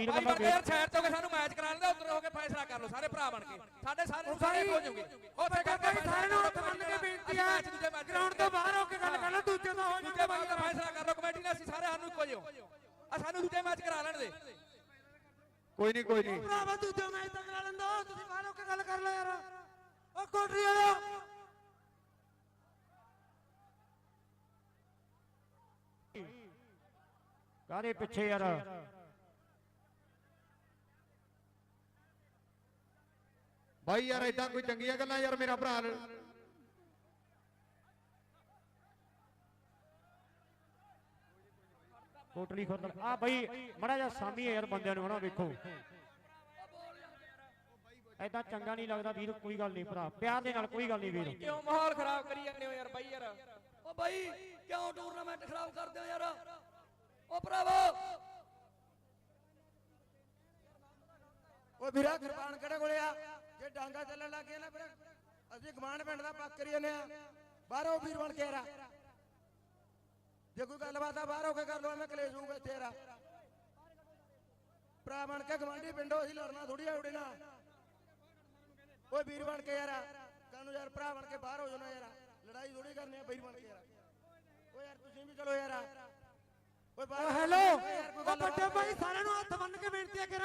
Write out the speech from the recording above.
ਵੀਰ ਭਾਈ ਵੱਲੋਂ ਕੇ ਯਾਰ ਸਾਈਡ ਤੋਂ ਕੇ ਸਾਨੂੰ ਮੈਚ ਕਰਾ ਲੈਂਦੇ ਉਧਰ ਹੋ ਕੇ ਫੈਸਲਾ ਕਰ ਲਓ ਸਾਰੇ ਭਰਾ ਬਣ ਕੇ। ਸਾਡੇ ਸਾਰੇ ਸਾਰੇ ਹੋ ਜਾਓਗੇ ਉੱਥੇ ਕਰਕੇ ਭਾਈ ਸਾਰਿਆਂ ਨੂੰ ਹੱਥ ਬੰਨ ਕੇ ਬੇਨਤੀ ਹੈ। ਗਰਾਊਂਡ ਤੋਂ ਬਾਹਰ ਹੋ ਕੇ ਗੱਲ ਕਰ ਲਓ ਦੂਜੇ ਤੋਂ ਹੋ ਦੂਜੇ ਜਾਊਗਾ ਮੈਚ ਦਾ ਬਾਈ ਫੈਸਲਾ ਕਰ ਲਓ ਕਮੇਟੀ ਨੇ ਅਸੀਂ ਸਾਰੇ ਸਾਨੂੰ ਇੱਕੋ ਜਿਹਾ ਆ ਸਾਨੂੰ ਦੂਜੇ ਮੈਚ ਕਰਾ ਲੈਣ ਦੇ। ਕੋਈ ਨਹੀਂ ਕੋਈ ਨਹੀਂ। ਭਰਾਵਾ ਦੂਜੇ ਮੈਚ ਤੱਕ ਕਰਾ ਲੈਂਦਾ ਤੁਸੀਂ ਬਾਹਰ ਹੋ ਕੇ ਗੱਲ ਕਰ ਲਓ ਯਾਰ। ਉਹ ਕੋਟਰੀ ਵਾਲਾ ਕਾਰੇ ਪਿੱਛੇ ਯਾਰ। ਬਾਈ ਯਾਰ ਇਦਾਂ ਕੋਈ ਚੰਗੀਆਂ ਗੱਲਾਂ ਯਾਰ ਮੇਰਾ ਭਰਾ ਕੋਟਲੀ ਖੁਰਦ ਆ ਬਈ ਮੜਾ ਜਾ ਸਾਮੀ ਹੈ ਯਾਰ ਬੰਦਿਆਂ ਨੂੰ ਹਨਾ ਵੇਖੋ। ਐਦਾਂ ਚੰਗਾ ਨਹੀਂ ਲੱਗਦਾ ਵੀਰ ਕੋਈ ਗੱਲ ਨਹੀਂ ਭਰਾ। ਪਿਆਰ ਦੇ ਨਾਲ ਕੋਈ ਗੱਲ ਨਹੀਂ ਵੀਰ। ਕਿਉਂ ਮਾਹੌਲ ਖਰਾਬ ਕਰੀ ਜਾਂਦੇ ਹੋ ਯਾਰ ਬਾਈ ਯਾਰ? ਓ ਬਾਈ ਕਿਉਂ ਟੂਰਨਾਮੈਂਟ ਖਰਾਬ ਕਰਦੇ ਹੋ ਯਾਰ? ਓ ਭਰਾਵੋ। ਓ ਵੀਰਾ ਕਿਰਪਾਨ ਕਿਹੜੇ ਕੋਲੇ ਆ? ਡਾਂਗਾ ਚੱਲਣ ਲੱਗ ਨਾ ਫਿਰ। ਅਸੀਂ ਗਮਾਨ ਪਿੰਡ ਦਾ ਪੱਕ ਕਰੀ ਜਾਂਦੇ ਆ ਬਾਹਰੋਂ ਵੀਰ ਬਣ ਕੇ ਰਾ ਜੇ ਕੋਈ ਗੱਲਬਾਤ ਆ ਬਾਹਰ ਕੇ ਕਰ ਲਓ ਐਵੇਂ ਕਲੇਸ਼ ਹੋਊਗਾ ਤੇਰਾ। ਭਰਾ ਬਣ ਕੇ ਗਵਾਂਢੀ ਪਿੰਡੋਂ ਅਸੀਂ ਲੜਨਾ ਥੋੜੀ ਆ ਉੜੇ ਨਾਲ। ਓਏ ਵੀਰ ਬਣ ਕੇ ਯਾਰਾ। ਕਾਨੂੰ ਯਾਰ ਭਰਾ ਬਣ ਕੇ ਬਾਹਰ ਹੋ ਜਾਣਾ ਯਾਰ। ਲੜਾਈ ਥੋੜੀ ਕਰਨੀ ਆ ਵੀਰ ਬਣ ਕੇ ਯਾਰਾ। ਓਏ ਯਾਰ ਤੁਸੀਂ ਵੀ ਚਲੋ ਯਾਰ। ਓਏ ਹੈਲੋ ਓ ਵੱਡੇ ਭਾਈ ਸਾਰਿਆਂ ਨੂੰ ਹੱਥ ਬੰਨ ਕੇ ਬੇਨਤੀ ਆ ਕਿ